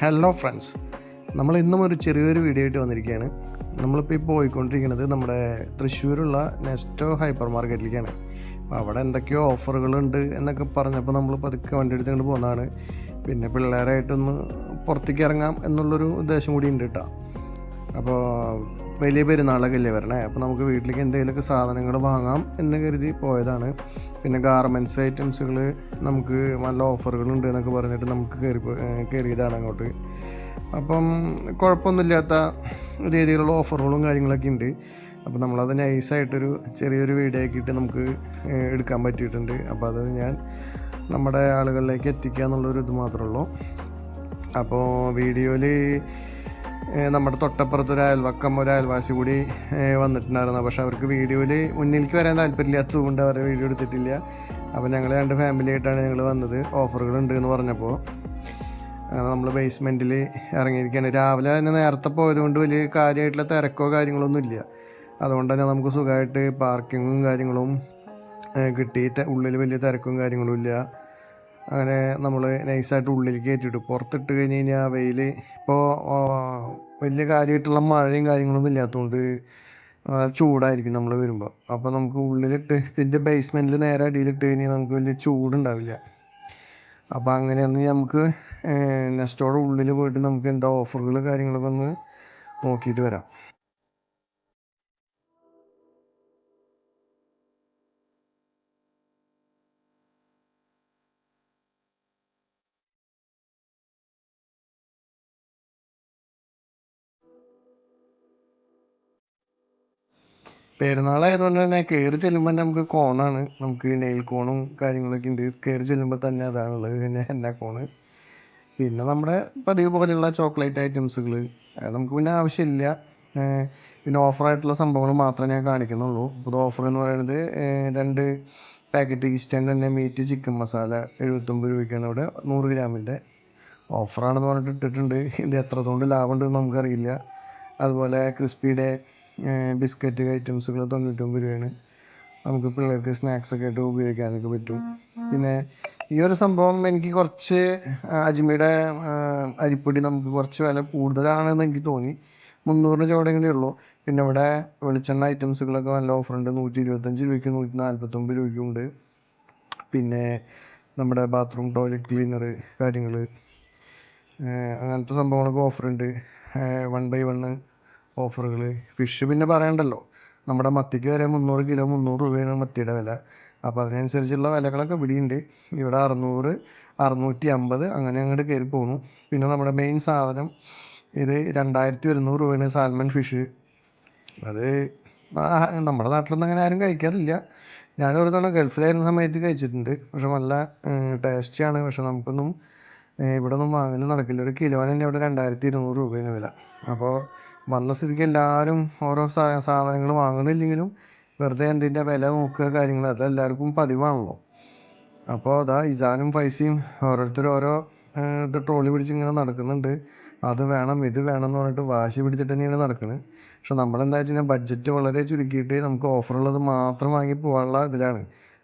Hello friends നമ്മൾ ഇന്നും ഒരു ചെറിയൊരു വീഡിയോ ആയിട്ട് വന്നിരിക്കുകയാണ്. നമ്മളിപ്പോൾ ഇപ്പോൾ പോയിക്കൊണ്ടിരിക്കുന്നത് നമ്മുടെ തൃശ്ശൂരുള്ള നെസ്റ്റോ ഹൈപ്പർ മാർക്കറ്റിലേക്കാണ് അപ്പോൾ അവിടെ എന്തൊക്കെയോ ഓഫറുകളുണ്ട് എന്നൊക്കെ പറഞ്ഞപ്പോൾ നമ്മൾ പതുക്കെ വണ്ടി എടുത്തുകൊണ്ട് പോകുന്നതാണ് പിന്നെ പിള്ളേരായിട്ടൊന്ന് പുറത്തേക്ക് ഇറങ്ങാം എന്നുള്ളൊരു ഉദ്ദേശം കൂടി ഉണ്ട് കേട്ടോ. അപ്പോൾ വലിയ പെരുന്നാളൊക്കെ വരണേ? അപ്പോൾ നമുക്ക് വീട്ടിലേക്ക് എന്തെങ്കിലുമൊക്കെ സാധനങ്ങൾ വാങ്ങാം എന്ന് കരുതി പോയതാണ്. പിന്നെ ഗാർമെന്റ്സ് ഐറ്റംസുകൾ നമുക്ക് നല്ല ഓഫറുകളുണ്ട് എന്നൊക്കെ പറഞ്ഞിട്ട് നമുക്ക് കയറി കയറിയതാണ് അങ്ങോട്ട്. അപ്പം കുഴപ്പമൊന്നുമില്ലാത്ത രീതിയിലുള്ള ഓഫറുകളും കാര്യങ്ങളൊക്കെ ഉണ്ട്. അപ്പോൾ നമ്മളത് നൈസായിട്ടൊരു ചെറിയൊരു വീഡിയോ ആക്കിയിട്ട് നമുക്ക് എടുക്കാൻ പറ്റിയിട്ടുണ്ട്. അപ്പോൾ അത് ഞാൻ നമ്മുടെ ആളുകളിലേക്ക് എത്തിക്കുക എന്നുള്ളൊരു ഇത് മാത്രമേ ഉള്ളൂ. അപ്പോൾ വീഡിയോയിൽ നമ്മുടെ തൊട്ടപ്പുറത്ത് ഒരു അയൽവക്കം ഒരു അയൽവാസി കൂടി വന്നിട്ടുണ്ടായിരുന്നു. പക്ഷെ അവർക്ക് വീഡിയോയിൽ മുന്നിലേക്ക് വരാൻ താല്പര്യമില്ലാത്തത് കൊണ്ട് അവരെ വീഡിയോ എടുത്തിട്ടില്ല. അപ്പോൾ ഞങ്ങൾ രണ്ട് ഫാമിലി ആയിട്ടാണ് ഞങ്ങൾ വന്നത്. ഓഫറുകളുണ്ട് എന്ന് പറഞ്ഞപ്പോൾ അങ്ങനെ നമ്മൾ ബേസ്മെന്റിൽ ഇറങ്ങിയിരിക്കുകയാണ്. രാവിലെ തന്നെ നേരത്തെ പോയതുകൊണ്ട് വലിയ കാര്യമായിട്ടുള്ള തിരക്കോ കാര്യങ്ങളൊന്നും ഇല്ല. അതുകൊണ്ട് തന്നെ നമുക്ക് സുഖമായിട്ട് പാർക്കിങ്ങും കാര്യങ്ങളും കിട്ടി. ഉള്ളിൽ വലിയ തിരക്കും കാര്യങ്ങളും ഇല്ല. അങ്ങനെ നമ്മൾ നൈസായിട്ട് ഉള്ളിലേക്ക് കയറ്റിയിട്ട് പുറത്തിട്ട് കഴിഞ്ഞ് കഴിഞ്ഞാൽ വെയിൽ ഇപ്പോൾ വലിയ കാര്യമായിട്ടുള്ള മഴയും കാര്യങ്ങളൊന്നും ഇല്ലാത്തതുകൊണ്ട് ചൂടായിരിക്കും നമ്മൾ വരുമ്പോൾ അപ്പോൾ നമുക്ക് ഉള്ളിലിട്ട് ഇതിന്റെ ബേസ്മെന്റിൽ നേരെ അടിയിലിട്ട് കഴിഞ്ഞാൽ നമുക്ക് വലിയ ചൂടുണ്ടാവില്ല. അപ്പോൾ അങ്ങനെയൊന്ന് നമുക്ക് നെക്സ്റ്റോടെ ഉള്ളിൽ പോയിട്ട് നമുക്ക് എന്താ ഓഫറുകൾ കാര്യങ്ങളൊക്കെ ഒന്ന് നോക്കിയിട്ട് വരാം. പെരുന്നാളായതുകൊണ്ട് തന്നെ കയറി ചെല്ലുമ്പോൾ തന്നെ നമുക്ക് കോണാണ്. നമുക്ക് നെയിൽ കോണും കാര്യങ്ങളൊക്കെ ഉണ്ട്. കയറി ചെല്ലുമ്പോൾ തന്നെ അതാണുള്ളത്. പിന്നെ ഹെന്ന കോണ്. പിന്നെ നമ്മുടെ പതിവ് പോലെയുള്ള ചോക്ലേറ്റ് ഐറ്റംസുകൾ നമുക്ക് പിന്നെ ആവശ്യമില്ല. പിന്നെ ഓഫറായിട്ടുള്ള സംഭവങ്ങൾ മാത്രമേ ഞാൻ കാണിക്കുന്നുള്ളൂ. ഇപ്പോൾ ഓഫർ എന്ന് പറയുന്നത് രണ്ട് പാക്കറ്റ് ഈസ്റ്റേൺ തന്നെ മീറ്റ് ചിക്കൻ മസാല എഴുപത്തൊമ്പത് രൂപയ്ക്കാണ് ഇവിടെ നൂറ് ഗ്രാമിന്റെ. ഓഫറാണെന്ന് പറഞ്ഞിട്ട് ഇട്ടിട്ടുണ്ട്. ഇത് എത്രത്തോണ്ട് ലാഭമുണ്ടെന്ന് നമുക്കറിയില്ല. അതുപോലെ ക്രിസ്പിയുടെ ബിസ്ക്കറ്റ് ഐറ്റംസുകൾ തൊണ്ണൂറ്റൊമ്പത് രൂപയാണ് നമുക്ക് പിള്ളേർക്ക് സ്നാക്സ് ഒക്കെ ആയിട്ട് ഉപയോഗിക്കാനൊക്കെ പറ്റും. പിന്നെ ഈ ഒരു സംഭവം എനിക്ക് കുറച്ച് അജ്മിയുടെ അരിപ്പൊടി നമുക്ക് കുറച്ച് വില കൂടുതലാണെന്ന് എനിക്ക് തോന്നി. മുന്നൂറിന് ചോടെങ്കിലേ ഉള്ളൂ. പിന്നെ ഇവിടെ വെളിച്ചെണ്ണ ഐറ്റംസുകളൊക്കെ നല്ല ഓഫറുണ്ട്. നൂറ്റി ഇരുപത്തഞ്ച് രൂപയ്ക്ക് നൂറ്റി നാൽപ്പത്തൊമ്പത് രൂപയ്ക്കും ഉണ്ട്. പിന്നെ നമ്മുടെ ബാത്റൂം ടോയ്ലറ്റ് ക്ലീനർ കാര്യങ്ങൾ അങ്ങനത്തെ സംഭവങ്ങളൊക്കെ ഓഫറുണ്ട്. വൺ ബൈ വണ്ണ് ഓഫറുകൾ ഫിഷ് പിന്നെ പറയണ്ടല്ലോ. നമ്മുടെ മത്തിക്ക് വരെ മുന്നൂറ് കിലോ മുന്നൂറ് രൂപയാണ് മത്തിയുടെ വില. അപ്പോൾ അതിനനുസരിച്ചുള്ള വിലകളൊക്കെ ഇവിടെയുണ്ട്. ഇവിടെ അറുന്നൂറ് അറുന്നൂറ്റി അമ്പത് അങ്ങനെ അങ്ങോട്ട് കയറി പോകുന്നു പിന്നെ നമ്മുടെ മെയിൻ സാധനം ഇത് രണ്ടായിരത്തി ഒരുന്നൂറ് രൂപയാണ് സാൽമൺ ഫിഷ് അത് നമ്മുടെ നാട്ടിലൊന്നും അങ്ങനെ ആരും കഴിക്കാറില്ല. ഞാൻ ഒരു തവണ ഗൾഫിലായിരുന്ന സമയത്ത് കഴിച്ചിട്ടുണ്ട്. പക്ഷെ നല്ല ടേസ്റ്റിയാണ് പക്ഷെ നമുക്കൊന്നും ഇവിടെ ഒന്നും വാങ്ങൽ നടക്കില്ല. ഒരു കിലോന് തന്നെ ഇവിടെ രണ്ടായിരത്തി ഇരുന്നൂറ് രൂപയാണ് വില. അപ്പോൾ വന്ന സ്ഥിതിക്ക് എല്ലാവരും ഓരോ സാധനങ്ങൾ വാങ്ങണില്ലെങ്കിലും വെറുതെ എന്തിന്റെ വില നോക്കുക കാര്യങ്ങൾ അത് എല്ലാവർക്കും പതിവാണല്ലോ. അപ്പോൾ അതാ ഇസാനും പൈസയും ഓരോരുത്തർ ഓരോ ഇത് ട്രോളി പിടിച്ച് ഇങ്ങനെ നടക്കുന്നുണ്ട്. അത് വേണം ഇത് വേണം എന്ന് പറഞ്ഞിട്ട് വാശി പിടിച്ചിട്ട് തന്നെയാണ് നടക്കുന്നത് പക്ഷെ നമ്മളെന്താ വെച്ച് കഴിഞ്ഞാൽ ബഡ്ജറ്റ് വളരെ ചുരുക്കിയിട്ട് നമുക്ക് ഓഫറുള്ളത് മാത്രം വാങ്ങി പോകാനുള്ള ഇതിലാണ്.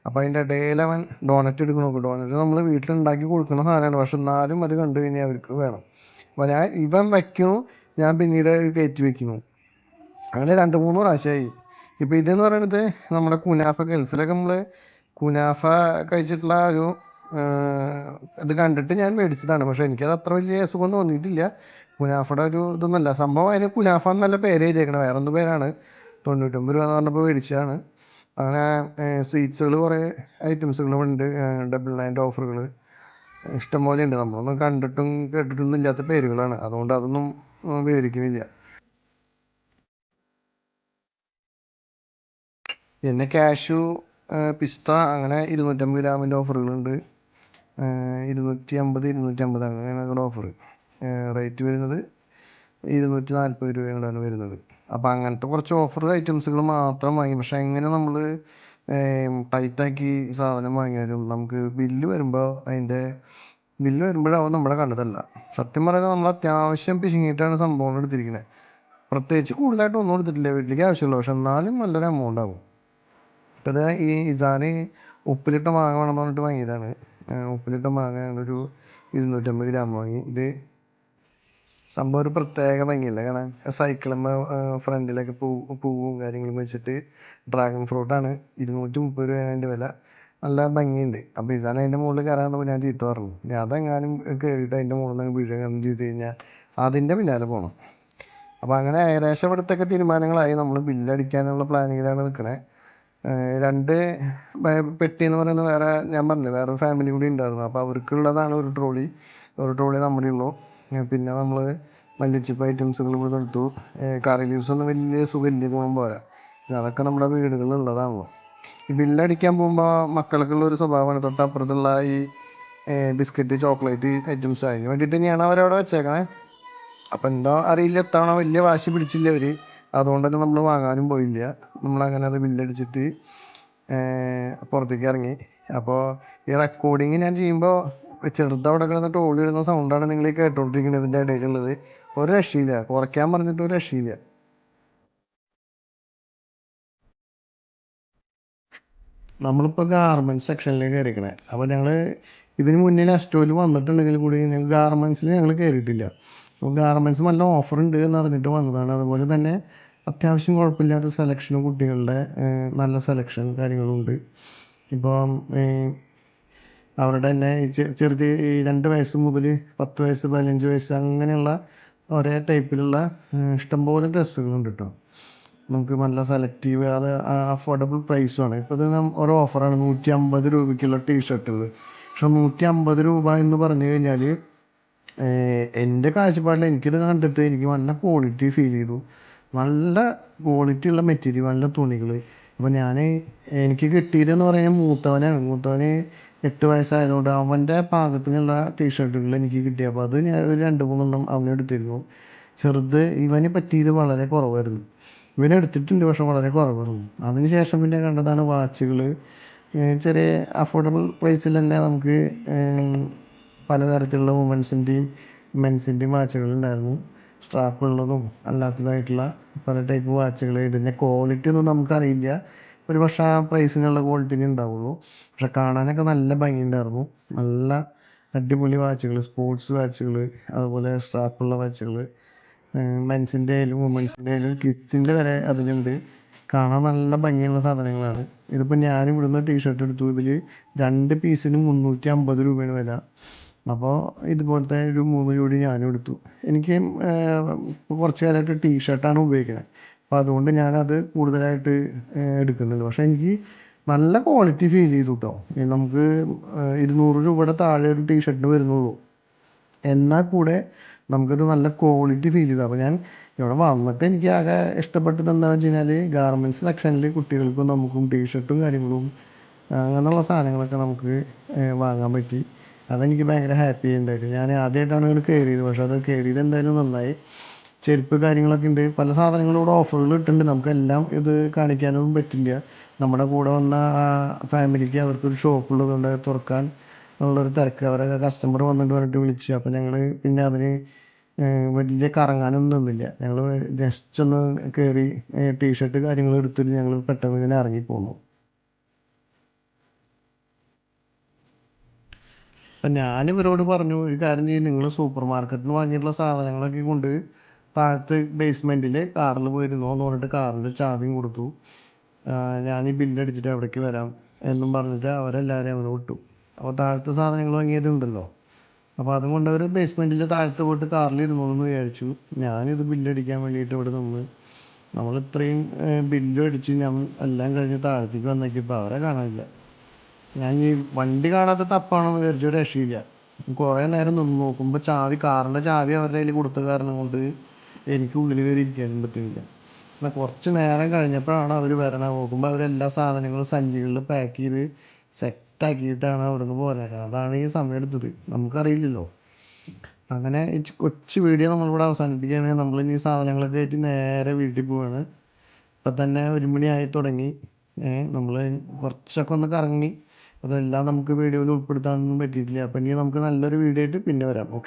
അപ്പോൾ അതിന്റെ ഇടയിൽ അവൻ ഡോണറ്റ് എടുക്കണം. നോക്കും ഡോണറ്റ് നമ്മൾ വീട്ടിലുണ്ടാക്കി കൊടുക്കുന്ന സാധനമാണ്. പക്ഷെ എന്നാലും അത് കണ്ടു കഴിഞ്ഞാൽ അവർക്ക് വേണം. അപ്പോൾ ഞാൻ ഇവൻ വയ്ക്കണു ഞാൻ പിന്നീട് കയറ്റി വെക്കുന്നു. അങ്ങനെ രണ്ട് മൂന്ന് പ്രാവശ്യമായി. ഇപ്പോൾ ഇതെന്ന് പറയുന്നത് നമ്മുടെ കുനാഫ ഗൾഫിലൊക്കെ നമ്മൾ കുനാഫ കഴിച്ചിട്ടുള്ള ഒരു ഇത് കണ്ടിട്ട് ഞാൻ മേടിച്ചതാണ്. പക്ഷേ എനിക്കത് അത്ര വലിയ അസുഖം തോന്നിയിട്ടില്ല. കുനാഫയുടെ ഒരു ഇതൊന്നുമല്ല സംഭവം അതിന് കുനാഫ നല്ല പേര് എഴുതിയേക്കണം. വേറെ എന്ത് പേരാണ്. തൊണ്ണൂറ്റൊമ്പത് രൂപ എന്ന് പറഞ്ഞപ്പോൾ മേടിച്ചതാണ്. അങ്ങനെ സ്വീറ്റ്സുകൾ കുറേ ഐറ്റംസുകളും ഉണ്ട്. ഡബിൾ നയന്റെ ഓഫറുകൾ ഇഷ്ടംപോലെ ഉണ്ട്. നമ്മളൊന്നും കണ്ടിട്ടും കേട്ടിട്ടൊന്നും ഇല്ലാത്ത പേരുകളാണ്. അതുകൊണ്ട് അതൊന്നും ഉം, വിവരിക്കുന്നില്ല പിന്നെ കാഷു പിസ്ത അങ്ങനെ ഇരുന്നൂറ്റമ്പത് ഗ്രാമിന്റെ ഓഫറുകളുണ്ട്. ഇരുന്നൂറ്റി അമ്പത് ഇരുന്നൂറ്റി അമ്പത് അങ്ങനെയാണ് ഓഫർ റേറ്റ് വരുന്നത് ഇരുന്നൂറ്റി നാൽപ്പത് രൂപയാണ് വരുന്നത്. അപ്പോൾ അങ്ങനത്തെ കുറച്ച് ഓഫർ ഐറ്റംസുകൾ മാത്രം വാങ്ങി. പക്ഷേ എങ്ങനെ നമ്മൾ ടൈറ്റാക്കി സാധനം വാങ്ങിയാലും നമുക്ക് ബില്ല് വരുമ്പോൾ അതിന്റെ ബില്ല് വരുമ്പോഴാവും നമ്മുടെ കണ്ടതല്ല. സത്യം പറയുന്നത് നമ്മൾ അത്യാവശ്യം പിശുങ്ങിയിട്ടാണ് സംഭവം എടുത്തിരിക്കുന്നത് പ്രത്യേകിച്ച് കൂടുതലായിട്ട് ഒന്നും എടുത്തിട്ടില്ല വീട്ടിലേക്ക് ആവശ്യമുള്ളൂ പക്ഷെ എന്നാലും നല്ലൊരു എമൗണ്ട് ആവും. ഇപ്പം ഈ ഇസാന് ഉപ്പിലിട്ട മാങ്ങ വേണമെന്ന് പറഞ്ഞിട്ട് വാങ്ങിയതാണ്. ഉപ്പിലിട്ട മാങ്ങ ഒരു ഇരുന്നൂറ്റമ്പത് ഗ്രാം വാങ്ങി. ഇത് സംഭവം ഒരു പ്രത്യേക ഭംഗിയില്ല കാരണം സൈക്കിളമ്മ ഫ്രണ്ടിലൊക്കെ പൂ പൂവും കാര്യങ്ങളും വെച്ചിട്ട് ഡ്രാഗൺ ഫ്രൂട്ടാണ് ഇരുന്നൂറ്റി മുപ്പത് രൂപയാണ് അതിന്റെ വില. നല്ല ഭംഗിയുണ്ട്. അപ്പോൾ ഇസാൻ അതിന്റെ മുകളിൽ കയറാണ്ടപ്പോൾ ഞാൻ ചീത്ത പറഞ്ഞു. ഇനി അതെങ്ങാനും കയറിയിട്ട് അതിന്റെ മുകളിൽ നിന്ന് വീഴുകയും ചെയ്ത് കഴിഞ്ഞാൽ അതിന്റെ പിന്നാലെ പോകണം അപ്പോൾ അങ്ങനെ ഏകദേശം ഇവിടുത്തൊക്കെ തീരുമാനങ്ങളായി. നമ്മൾ ബില്ലടിക്കാനുള്ള പ്ലാനിങ്ങിലാണ് നിൽക്കണേ രണ്ട് പെട്ടി എന്ന് പറയുന്നത് വേറെ ഞാൻ പറഞ്ഞു വേറെ ഫാമിലി കൂടി ഉണ്ടായിരുന്നു. അപ്പോൾ അവർക്കുള്ളതാണ് ഒരു ട്രോളി ഒരു ട്രോളി നമ്മുടെ ഉള്ളൂ. പിന്നെ നമ്മൾ മല്ലിച്ചിപ്പ് ഐറ്റംസുകൾ ഇവിടെ എടുത്തു. കറി ലീവ്സ് ഒന്നും വലിയ സുഖമില്ല പോകാൻ പോരാ അതൊക്കെ നമ്മുടെ വീടുകളിൽ ഉള്ളതാണല്ലോ. ഈ ബില്ലടിക്കാൻ പോകുമ്പോൾ മക്കൾക്കുള്ള ഒരു സ്വഭാവമാണ് തൊട്ടപ്പുറത്തുള്ള ഈ ബിസ്ക്കറ്റ് ചോക്ലേറ്റ് ഐറ്റംസ് അതിന് വേണ്ടിയിട്ട് ഞാൻ അവരവിടെ വെച്ചേക്കണേ. അപ്പം എന്തോ അറിയില്ല എത്തവണ വലിയ വാശി പിടിച്ചില്ല അവർ അതുകൊണ്ട് തന്നെ നമ്മൾ വാങ്ങാനും പോയില്ല. നമ്മളങ്ങനെ അത് ബില്ലടിച്ചിട്ട് പുറത്തേക്ക് ഇറങ്ങി. അപ്പോൾ ഈ റെക്കോർഡിങ് ഞാൻ ചെയ്യുമ്പോൾ ചെറുതവിടെ കിടന്ന് ടോളി ഇടുന്ന സൗണ്ടാണ് നിങ്ങൾ ഈ കേട്ടോണ്ടിരിക്കുന്നത് ഇതിന്റെ ഇടയിലുള്ളത്. ഒരു രക്ഷയില്ല. കുറയ്ക്കാൻ പറഞ്ഞിട്ട് ഒരു രക്ഷയില്ല. നമ്മളിപ്പോൾ ഗാർമെന്റ്സ് സെക്ഷനിലേക്ക് കയറിക്കണേ അപ്പോൾ ഞങ്ങൾ ഇതിന് മുന്നേ നെസ്റ്റോയിൽ വന്നിട്ടുണ്ടെങ്കിൽ കൂടി ഞങ്ങൾ ഗാർമെന്റ്സിൽ ഞങ്ങൾ കയറിയിട്ടില്ല അപ്പോൾ ഗാർമെന്റ്സ് നല്ല എന്ന് അറിഞ്ഞിട്ട് വന്നതാണ്. അതുപോലെ തന്നെ അത്യാവശ്യം കുഴപ്പമില്ലാത്ത സെലക്ഷനും കുട്ടികളുടെ നല്ല സെലക്ഷൻ കാര്യങ്ങളുണ്ട്. ഇപ്പം അവരുടെ തന്നെ ചെറുത് രണ്ട് വയസ്സ് മുതൽ പത്ത് വയസ്സ് പതിനഞ്ച് വയസ്സ് അങ്ങനെയുള്ള ഒരേ ടൈപ്പിലുള്ള ഇഷ്ടംപോലെ ഡ്രസ്സുകളുണ്ട് കേട്ടോ നമുക്ക് നല്ല സെലക്റ്റീവ് അത് അഫോർഡബിൾ പ്രൈസുമാണ് ഇപ്പോൾ ഇത് ഒരു ഓഫറാണ് നൂറ്റി അമ്പത് രൂപയ്ക്കുള്ള ടീ ഷർട്ടുകൾ പക്ഷെ നൂറ്റി അമ്പത് രൂപ എന്ന് പറഞ്ഞു കഴിഞ്ഞാൽ എന്റെ കാഴ്ചപ്പാടിൽ എനിക്കിത് കണ്ടിട്ട് എനിക്ക് നല്ല ക്വാളിറ്റി ഫീൽ ചെയ്തു. നല്ല ക്വാളിറ്റി ഉള്ള മെറ്റീരിയൽ നല്ല തുണികൾ അപ്പോൾ ഞാൻ എനിക്ക് കിട്ടിയതെന്ന് പറഞ്ഞാൽ മൂത്തവനാണ്. മൂത്തവന് എട്ട് വയസ്സായതുകൊണ്ട് അവന്റെ പാകത്തിനുള്ള ടീഷർട്ടുകൾ എനിക്ക് കിട്ടി. അപ്പോൾ അത് ഞാൻ ഒരു രണ്ട് മൂന്നെണ്ണം അവനെടുത്തിരുന്നു ചെറുത് ഇവന് പറ്റിയത് വളരെ കുറവായിരുന്നു. ഇവന് എടുത്തിട്ടുണ്ട് പക്ഷെ വളരെ കുറവാണ്. അതിന് ശേഷം പിന്നെ കണ്ടതാണ് വാച്ചുകൾ. ചെറിയ അഫോർഡബിൾ പ്രൈസിൽ തന്നെ നമുക്ക് പലതരത്തിലുള്ള വുമൻസിന്റെയും മെൻസിന്റെയും വാച്ചുകൾ ഉണ്ടായിരുന്നു. സ്ട്രാപ്പ് ഉള്ളതും അല്ലാത്തതായിട്ടുള്ള പല ടൈപ്പ് വാച്ചുകൾ. ഇതിന്റെ ക്വാളിറ്റി ഒന്നും നമുക്കറിയില്ല. ഒരു പക്ഷേ ആ പ്രൈസിനുള്ള ക്വാളിറ്റി ഉണ്ടാവുള്ളൂ. പക്ഷെ കാണാനൊക്കെ നല്ല ഭംഗിയുണ്ടായിരുന്നു നല്ല അടിപൊളി വാച്ചുകൾ സ്പോർട്സ് വാച്ചുകൾ അതുപോലെ സ്ട്രാപ്പുള്ള വാച്ചുകൾ. മെൻസിന്റെ ആയാലും വുമൻസിന്റെ ആയാലും കിഡ്സിന്റെ വരെ അതിലുണ്ട്. കാണാൻ നല്ല ഭംഗിയുള്ള സാധനങ്ങളാണ്. ഇതിപ്പോൾ ഞാൻ ഇവിടുന്ന് ടീഷർട്ട് എടുത്തു. ഇതിൽ രണ്ട് പീസിന് മുന്നൂറ്റി അമ്പത് രൂപയാണ് വില. അപ്പോൾ ഇതുപോലത്തെ ഒരു മൂന്ന് ജോഡി ഞാനും എടുത്തു. എനിക്ക് കുറച്ച് കാലമായിട്ട് ടീഷർട്ടാണ് ഉപയോഗിക്കുന്നത് അപ്പോൾ അതുകൊണ്ട് ഞാനത് കൂടുതലായിട്ട് എടുക്കുന്നുണ്ട് പക്ഷേ എനിക്ക് നല്ല ക്വാളിറ്റി ഫീൽ ചെയ്തു കേട്ടോ നമുക്ക് ഇരുന്നൂറ് രൂപയുടെ താഴെ ഒരു ടീഷർട്ടിന് വരുന്നുള്ളൂ. എന്നാൽ കൂടെ നമുക്കത് നല്ല ക്വാളിറ്റി ഫീൽ ചെയ്തു. അപ്പോൾ ഞാൻ ഇവിടെ വന്നിട്ട് എനിക്ക് ആകെ ഇഷ്ടപ്പെട്ടത് എന്താണെന്ന് വെച്ച് കഴിഞ്ഞാൽ ഗാർമെന്റ്സ് സെക്ഷനിൽ കുട്ടികൾക്കും നമുക്കും ടീഷർട്ടും കാര്യങ്ങളും അങ്ങനെയുള്ള സാധനങ്ങളൊക്കെ നമുക്ക് വാങ്ങാൻ പറ്റി. അതെനിക്ക് ഭയങ്കര ഹാപ്പി ഉണ്ടായിട്ട്. ഞാൻ ആദ്യമായിട്ടാണ് ഇവിടെ കയറിയത് പക്ഷേ അത് കയറിയത് എന്തായാലും നന്നായി. ചെരുപ്പ് കാര്യങ്ങളൊക്കെ ഉണ്ട്. പല സാധനങ്ങളും ഇവിടെ ഓഫറുകൾ ഇട്ടിട്ടുണ്ട്. നമുക്കെല്ലാം ഇത് കാണിക്കാനൊന്നും പറ്റില്ല. നമ്മുടെ കൂടെ വന്ന ഫാമിലിക്ക് അവർക്കൊരു ഷോപ്പുള്ളതുകൊണ്ട് തുറക്കാൻ ഉള്ളൊരു തിരക്ക്. അവരൊക്കെ കസ്റ്റമർ വന്നിട്ട് പറഞ്ഞിട്ട് വിളിച്ചു. അപ്പോൾ ഞങ്ങൾ പിന്നെ അതിന് വലിയ കറങ്ങാനൊന്നും നിന്നില്ല. ഞങ്ങൾ ജസ്റ്റ് ഒന്ന് കയറി ടീഷർട്ട് കാര്യങ്ങൾ എടുത്തിട്ട് ഞങ്ങൾ പെട്ടെന്ന് ഇങ്ങനെ ഇറങ്ങി പോന്നു. അപ്പം ഞാൻ ഇവരോട് പറഞ്ഞു ഒരു കാര്യം ചെയ്യും. നിങ്ങൾ സൂപ്പർ മാർക്കറ്റിൽ നിന്ന് വാങ്ങിയിട്ടുള്ള സാധനങ്ങളൊക്കെ കൊണ്ട് താഴത്ത് ബേസ്മെന്റിൽ കാറിൽ പോയിരുന്നു? എന്ന് പറഞ്ഞിട്ട് കാറിന്റെ ചാവിയും കൊടുത്തു. ഞാൻ ഈ ബില്ലടിച്ചിട്ട് അവിടേക്ക് വരാം എന്നും പറഞ്ഞിട്ട് അവരെല്ലാവരെയും അവനെ വിട്ടു. അപ്പോൾ താഴത്തെ സാധനങ്ങൾ വാങ്ങിയതുണ്ടല്ലോ. അപ്പോൾ അതും കൊണ്ട് അവർ ബേസ്മെന്റിൽ താഴത്ത് പോയിട്ട് കാറിലിരുന്നു എന്ന് വിചാരിച്ചു. ഞാനിത് ബില്ലടിക്കാൻ വേണ്ടിയിട്ട് ഇവിടെ നിന്ന് നമ്മൾ ഇത്രയും ബില്ലും അടിച്ച് ഞാൻ എല്ലാം കഴിഞ്ഞ് താഴത്തേക്ക് വന്നേക്കിപ്പോൾ അവരെ കാണാനില്ല. ഞാൻ ഈ വണ്ടി കാണാത്ത തപ്പാണെന്ന് വിചാരിച്ചു രക്ഷയില്ല. കുറേ നേരം നിന്ന് നോക്കുമ്പോൾ ചാവി കാറിന്റെ ചാവി അവരുടെ കയ്യിൽ കൊടുത്ത കാരണം കൊണ്ട് എനിക്ക് ഉള്ളിൽ കയറി ഇരിക്കാനും പറ്റുന്നില്ല. എന്നാൽ കുറച്ച് നേരം കഴിഞ്ഞപ്പോഴാണ് അവർ വരണ. നോക്കുമ്പോൾ അവരെല്ലാ സാധനങ്ങളും സഞ്ചികളിൽ പാക്ക് ചെയ്ത് സെറ്റാക്കിയിട്ടാണ് അവിടുന്ന് പോരുന്നത്. അതാണ് ഈ സമയം എടുത്തത്. നമുക്കറിയില്ലല്ലോ. അങ്ങനെ ഈ കൊച്ചു വീഡിയോ നമ്മളിവിടെ അവസാനിപ്പിക്കുകയാണെങ്കിൽ നമ്മൾ ഈ സാധനങ്ങളൊക്കെ ആയിട്ട് നേരെ വീട്ടിൽ പോവാണ്. ഇപ്പം തന്നെ ഒരു മണിയായി തുടങ്ങി. നമ്മൾ കുറച്ചൊക്കെ ഒന്ന് കറങ്ങി. അതെല്ലാം നമുക്ക് വീഡിയോയിൽ ഉൾപ്പെടുത്താനൊന്നും പറ്റിയിട്ടില്ല. അപ്പം ഇനി നമുക്ക് നല്ലൊരു വീഡിയോ ആയിട്ട് പിന്നെ വരാം. ഓക്കെ?